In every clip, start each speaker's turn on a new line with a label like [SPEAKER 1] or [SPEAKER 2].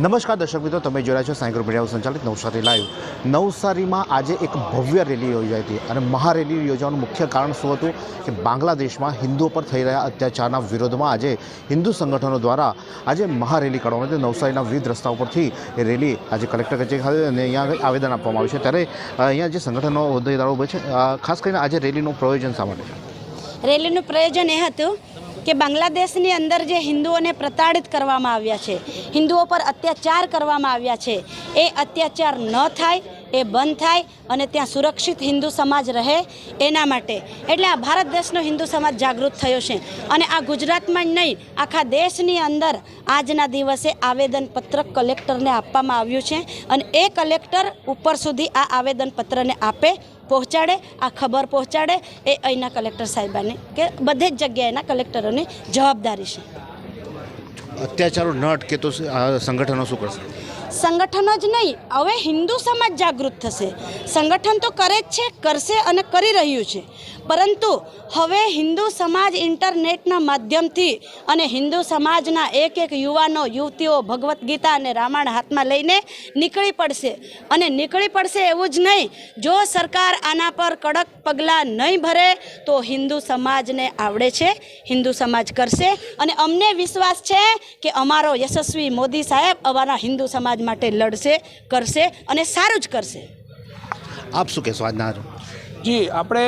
[SPEAKER 1] નમસ્કાર દર્શક મિત્રો, તમે જોયા છો સાયકલ મીડિયા સંચાલિત નવસારી લાઈવ. નવસારીમાં આજે એક ભવ્ય રેલી યોજાઈ હતી અને મહારેલી યોજવાનું મુખ્ય કારણ શું હતું કે બાંગ્લાદેશમાં હિન્દુઓ પર થઈ રહ્યા અત્યાચારના વિરોધમાં આજે હિન્દુ સંગઠનો દ્વારા આજે મહારેલી કાઢવામાં હતી. નવસારીના વિવિધ રસ્તા ઉપરથી એ રેલી આજે કલેક્ટર કચેરી ખાતે અને અહીંયા આવેદન આપવામાં આવ્યું છે. ત્યારે અહીંયા જે સંગઠનો હોદ્દેદારો ઉભે છે ખાસ કરીને આજે રેલીનું પ્રયોજન માટે
[SPEAKER 2] રેલીનું પ્રયોજન એ હતું કે બાંગ્લાદેશની અંદર જે હિન્દુઓને પ્રતાડિત કરવામાં આવ્યા છે, હિન્દુઓ પર અત્યાચાર કરવામાં આવ્યા છે, એ અત્યાચાર ન થાય, એ બંધ થાય અને ત્યાં સુરક્ષિત હિન્દુ સમાજ રહે એના માટે. એટલે આ ભારત દેશનો હિન્દુ સમાજ જાગૃત થયો છે. અને આ ગુજરાતમાં જ નહીં, આખા દેશની અંદર આજના દિવસે આવેદનપત્ર કલેક્ટરને આપવામાં આવ્યું છે અને એ કલેક્ટર ઉપર સુધી આ આવેદનપત્રને આપે પહોંચાડે આ ખબર પહોંચાડે એ અહીંના કલેક્ટર સાહેબાને કે બધે જ જગ્યાએના કલેક્ટરોની જવાબદારી છે.
[SPEAKER 1] અત્યાચારો ન અટકે તો સંગઠનો શું કરશે?
[SPEAKER 2] સંગઠનો જ નહીં હવે હિન્દુ સમાજ જાગૃત થશે. સંગઠન તો કરે જ છે કરશે અને કરી રહ્યું છે. પરંતુ હવે હિન્દુ સમાજ ઇન્ટરનેટના માધ્યમથી અને હિન્દુ સમાજના એક એક યુવાનો, યુવતીઓ ભગવદ્ ગીતા અને રામાયણ હાથમાં લઈને નીકળી પડશે. અને નીકળી પડશે એવું જ નહીં, જો સરકાર આના પર કડક પગલાં નહીં ભરે, તો હિન્દુ સમાજને આવડે છે, હિન્દુ સમાજ કરશે. અને અમને વિશ્વાસ છે કે અમારો યશસ્વી મોદી સાહેબ અમારા હિન્દુ સમાજ માટે લડશે, કરશે અને સારું જ કરશે.
[SPEAKER 1] આપ શું કહેશો આજના
[SPEAKER 3] જી, આપણે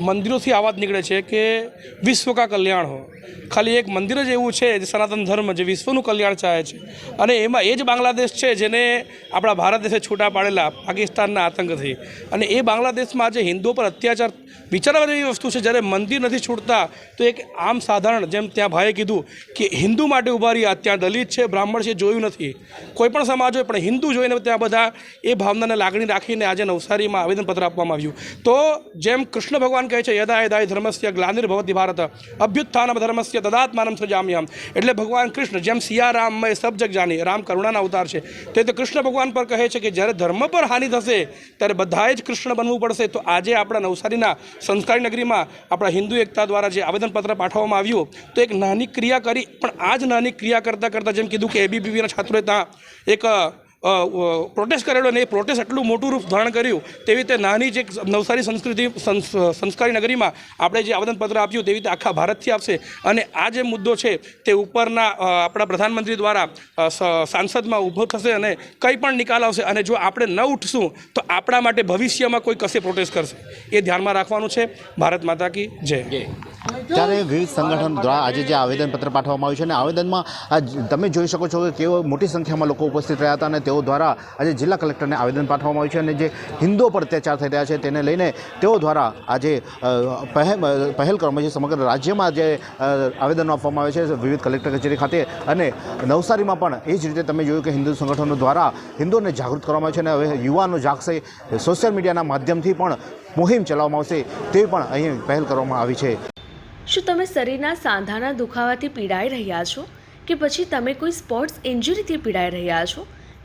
[SPEAKER 3] મંદિરોથી આ વાત નીકળે છે કે વિશ્વ કા કલ્યાણ હો. ખાલી એક મંદિર જ એવું છે જે સનાતન ધર્મ જે વિશ્વનું કલ્યાણ ચાહે છે. અને એમાં એ જ બાંગ્લાદેશ છે જેને આપણા ભારત દેશે છૂટા પાડેલા પાકિસ્તાનના આતંકથી. અને એ બાંગ્લાદેશમાં આજે હિન્દુઓ પર અત્યાચાર વિચારવા જેવી વસ્તુ છે, જ્યારે મંદિર નથી છૂટતા, તો એક આમ સાધારણ જેમ ત્યાં ભાઈએ કીધું કે હિન્દુ માટે ઊભા રહ્યા ત્યાં દલિત છે, બ્રાહ્મણ છે, જોયું નથી. કોઈ પણ સમાજ હોય, પણ હિન્દુ જોઈને ત્યાં બધા એ ભાવનાને લાગણી રાખીને આજે નવસારીમાં આવેદનપત્ર આપવામાં આવ્યું. તો જેમ કૃષ્ણ ભગવાન કહે છે યદા યદાય ધર્મસ્ય ગ્લાનિર્ભવતી ભારત અભ્યુત્થાન ધર્મસ્ય તદાત્માનમ સજામ્યહમ એટલે ભગવાન કૃષ્ણ જેમ સિયારામ મેં સબ જગ જાની, રામ કરુણાના અવતાર છે, તે તો કૃષ્ણ ભગવાન પર કહે છે કે, જ્યારે ધર્મ પર હાનિ થશે, ત્યારે બધાએ જ કૃષ્ણ બનવું પડશે. તો આજે આપણા નવસારીના સંસ્કારી નગરીમાં આપણા હિન્દુ એકતા દ્વારા જે આવેદનપત્ર પાઠવવામાં આવ્યું, તો એક નાની ક્રિયા કરી, પણ આ જ નાની ક્રિયા કરતાં કરતાં જેમ કીધું કે એબીપીના છાત્રોએ ત્યાં એક પ્રોટેસ્ટ કરેલો ને એ પ્રોટેસ્ટ એટલું મોટું રૂપ ધારણ કર્યું તેવી રીતે નાની જે નવસારી સંસ્કૃતિ સંસ- સંસ્કારી નગરીમાં આપણે જે આવેદનપત્ર આપ્યું તેવી રીતે આખા ભારતથી આપશે અને આ જે મુદ્દો છે તે ઉપરના આપણા પ્રધાનમંત્રી દ્વારા સાંસદમાં ઊભો થશે અને કંઈ પણ નિકાલ આવશે અને જો આપણે ન ઉઠશું તો આપણા માટે ભવિષ્યમાં કોઈ કશે પ્રોટેસ્ટ કરશે. એ ધ્યાનમાં રાખવાનું છે. ભારત માતા કી જય.
[SPEAKER 1] ત્યારે વિવિધ સંગઠન દ્વારા આજે જે આવેદનપત્ર પાઠવવામાં આવ્યું છે અને આવેદનમાં આ તમે જોઈ શકો છો કે કેવો મોટી સંખ્યામાં લોકો ઉપસ્થિત રહ્યા હતા અને તેઓ દ્વારા આજે જિલ્લા કલેક્ટરને આવેદન પાઠવવામાં આવ્યું છે અને જે હિન્દુઓ પર અત્યાચાર થઈ રહ્યા છે તેને લઈને તેઓ દ્વારા આજે પહેલ કરવામાં આવી છે. સમગ્ર રાજ્યમાં જે આવેદનો આપવામાં આવે છે વિવિધ કલેક્ટર કચેરી ખાતે અને નવસારીમાં પણ એ જ રીતે તમે જોયું કે હિન્દુ સંગઠનો દ્વારા હિન્દુઓને જાગૃત કરવામાં આવે છે અને હવે યુવાનો જાગશે સોશિયલ મીડિયાના માધ્યમથી પણ મુહિમ ચલાવવામાં આવશે તે પણ અહીં પહેલ કરવામાં આવી છે.
[SPEAKER 4] શું તમે શરીરના સાંધાના દુખાવાથી પીડાઈ રહ્યા છો? કે પછી તમે કોઈ સ્પોર્ટ્સ ઇન્જરીથી પીડાઈ રહ્યા છો?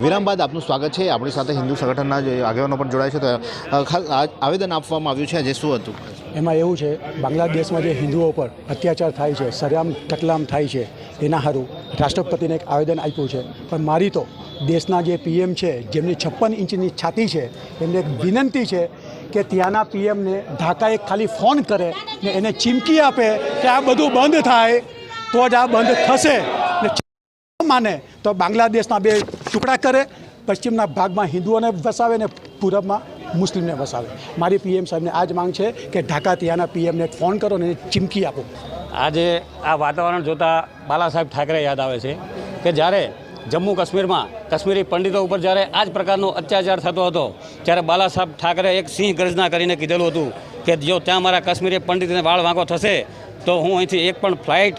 [SPEAKER 1] વિરામ બાદ આપનું સ્વાગત છે. આપણી સાથે હિન્દુ સંગઠનના જે આગેવાનો પણ જોડાય છે. તો આવેદન આપવામાં આવ્યું છે. જે શું હતું?
[SPEAKER 5] એમાં એવું છે, બાંગ્લાદેશમાં જે હિન્દુઓ પર અત્યાચાર થાય છે, સરેઆમ કતલામ થાય છે, એના સારું રાષ્ટ્રપતિને એક આવેદન આપ્યું છે. પણ મારી તો દેશના જે પીએમ છે, જેમની છપ્પન ઇંચની છાતી છે, એમને એક વિનંતી છે કે ત્યાંના પીએમને ઢાકા ખાલી ફોન કરે ને એને ચીમકી આપે કે આ બધું બંધ થાય, તો જ આ બંધ થશે. માને તો બાંગ્લાદેશના બે ટુકડા કરે, પશ્ચિમના ભાગમાં હિન્દુઓને વસાવે ને પૂરબમાં મુસ્લિમને વસાવે. મારી પીએમ સાહેબને આ જ માંગ છે કે ઢાકા ત્યાંના પીએમને ફોન કરો ને ચીમકી આપો.
[SPEAKER 6] આજે આ વાતાવરણ જોતાં બાલા સાહેબ ઠાકરે યાદ આવે છે કે જ્યારે જમ્મુ કાશ્મીરમાં કાશ્મીરી પંડિતો ઉપર જ્યારે આ જ પ્રકારનો અત્યાચાર થતો હતો, ત્યારે બાલા સાહેબ ઠાકરે એક સિંહ ગર્જના કરીને કીધેલું હતું કે જો ત્યાં મારા કાશ્મીરી પંડિતને વાળ વાંકો થશે, તો હું અહીંથી એક પણ ફ્લાઇટ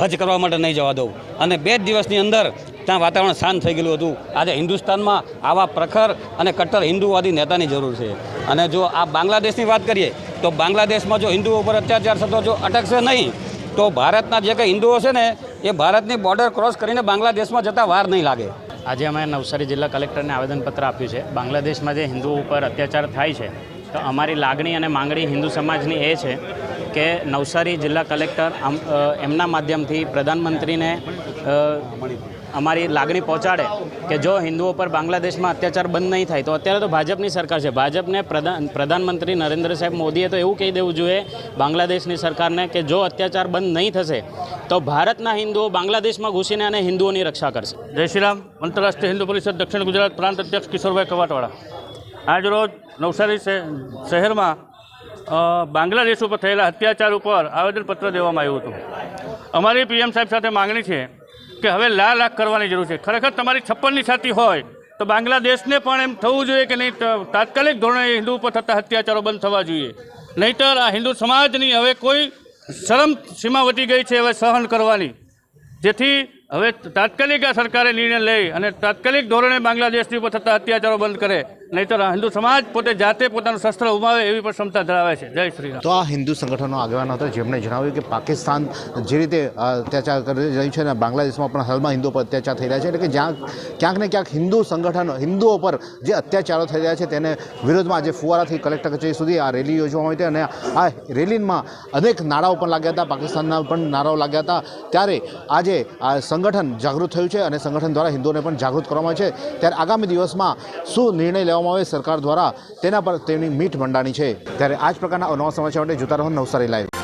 [SPEAKER 6] હજ કરવા માટે નહીં જવા દઉં. અને બે જ દિવસની અંદર ત્યાં વાતાવરણ શાંત થઈ ગયેલું હતું. આજે હિન્દુસ્તાનમાં આવા પ્રખર અને કટ્ટર હિન્દુવાદી નેતાની જરૂર છે. અને જો આ બાંગ્લાદેશની વાત કરીએ, તો બાંગ્લાદેશમાં જો હિન્દુઓ ઉપર અત્યાચાર થતો, જો અટકશે નહીં, તો ભારતના જે કંઈ હિન્દુઓ છે ને, એ ભારતની બોર્ડર ક્રોસ કરીને બાંગ્લાદેશમાં જતાં વાર નહીં લાગે.
[SPEAKER 7] આજે અમે નવસારી જિલ્લા કલેક્ટરને આવેદનપત્ર આપ્યું છે. બાંગ્લાદેશમાં જે હિન્દુઓ ઉપર અત્યાચાર થાય છે, તો અમારી લાગણી અને માંગણી હિન્દુ સમાજની એ છે કે નવસારી જિલ્લા કલેક્ટર એમના માધ્યમથી પ્રધાનમંત્રીને અમારી લાગણી પહોંચાડે કે જો હિન્દુઓ પર બાંગ્લાદેશમાં અત્યાચાર બંધ નહીં થાય, તો અત્યારે તો ભાજપની સરકાર છે. ભાજપને પ્રધાન, પ્રધાનમંત્રી નરેન્દ્ર સાહેબ મોદીએ તો એવું કહી દેવું જોઈએ બાંગ્લાદેશની સરકારને કે જો અત્યાચાર બંધ નહીં થશે, તો ભારતના હિન્દુઓ બાંગ્લાદેશમાં ઘૂસીને અને હિન્દુઓની રક્ષા કરશે.
[SPEAKER 8] જય શ્રી આંતરરાષ્ટ્રીય હિન્દુ પરિષદ દક્ષિણ ગુજરાત પ્રાંત અધ્યક્ષ કિશોરભાઈ કવાટવાળા. આજરોજ નવસારી શહે- શહેરમાં બાંગ્લાદેશ ઉપર થયેલા અત્યાચાર ઉપર આવેદનપત્ર દેવામાં આવ્યું હતું. અમારી પીએમ સાહેબ સાથે માગણી છે કે હવે લાલ લાખ કરવાની જરૂર છે. ખરેખર તમારી છપ્પનની છાતી હોય તો બાંગ્લાદેશને પણ એમ થવું જોઈએ કે નહીં તાત્કાલિક ધોરણે હિન્દુ ઉપર થતા અત્યાચારો બંધ થવા જોઈએ. નહીતર આ હિન્દુ સમાજની હવે કોઈ શરમ સીમા વટી ગઈ છે હવે સહન કરવાની. જેથી હવે તાત્કાલિક આ સરકારે નિર્ણય લઈ અને તાત્કાલિક ધોરણે બાંગ્લાદેશની ઉપર થતા અત્યાચારો બંધ કરે. નહીંતર હિન્દુ સમાજ પોતે જાતે પોતાનું શસ્ત્ર ઉમાવે એવી પણ ક્ષમતા ધરાવે છે. જય શ્રી
[SPEAKER 1] તો આ હિન્દુ સંગઠનો આગેવાન હતો, જેમણે જણાવ્યું કે પાકિસ્તાન જે રીતે અત્યાચાર કરી રહ્યું છે અને બાંગ્લાદેશમાં પણ હાલમાં હિન્દુઓ પર અત્યાચાર થઈ રહ્યા છે, એટલે કે જ્યાં ક્યાંક ને ક્યાંક હિન્દુ સંગઠનો, હિન્દુઓ પર જે અત્યાચારો થઈ રહ્યા છે તેને વિરોધમાં આજે ફુવારાથી કલેક્ટર કચેરી સુધી આ રેલી યોજવામાં આવી હતી અને આ રેલીમાં અનેક નારાઓ પણ લાગ્યા હતા, પાકિસ્તાનના પણ નારાઓ લાગ્યા હતા. ત્યારે આજે આ સંગઠન જાગૃત થયું છે અને સંગઠન દ્વારા હિન્દુઓને પણ જાગૃત કરવામાં છે. ત્યારે આગામી દિવસમાં શું નિર્ણય લેવામાં આવે, સરકાર દ્વારા તેના પર તેની મીઠ મંડાણી છે. ત્યારે આ જ પ્રકારના નવા સમાચાર માટે જોતા રહો નવસારી લાઈવ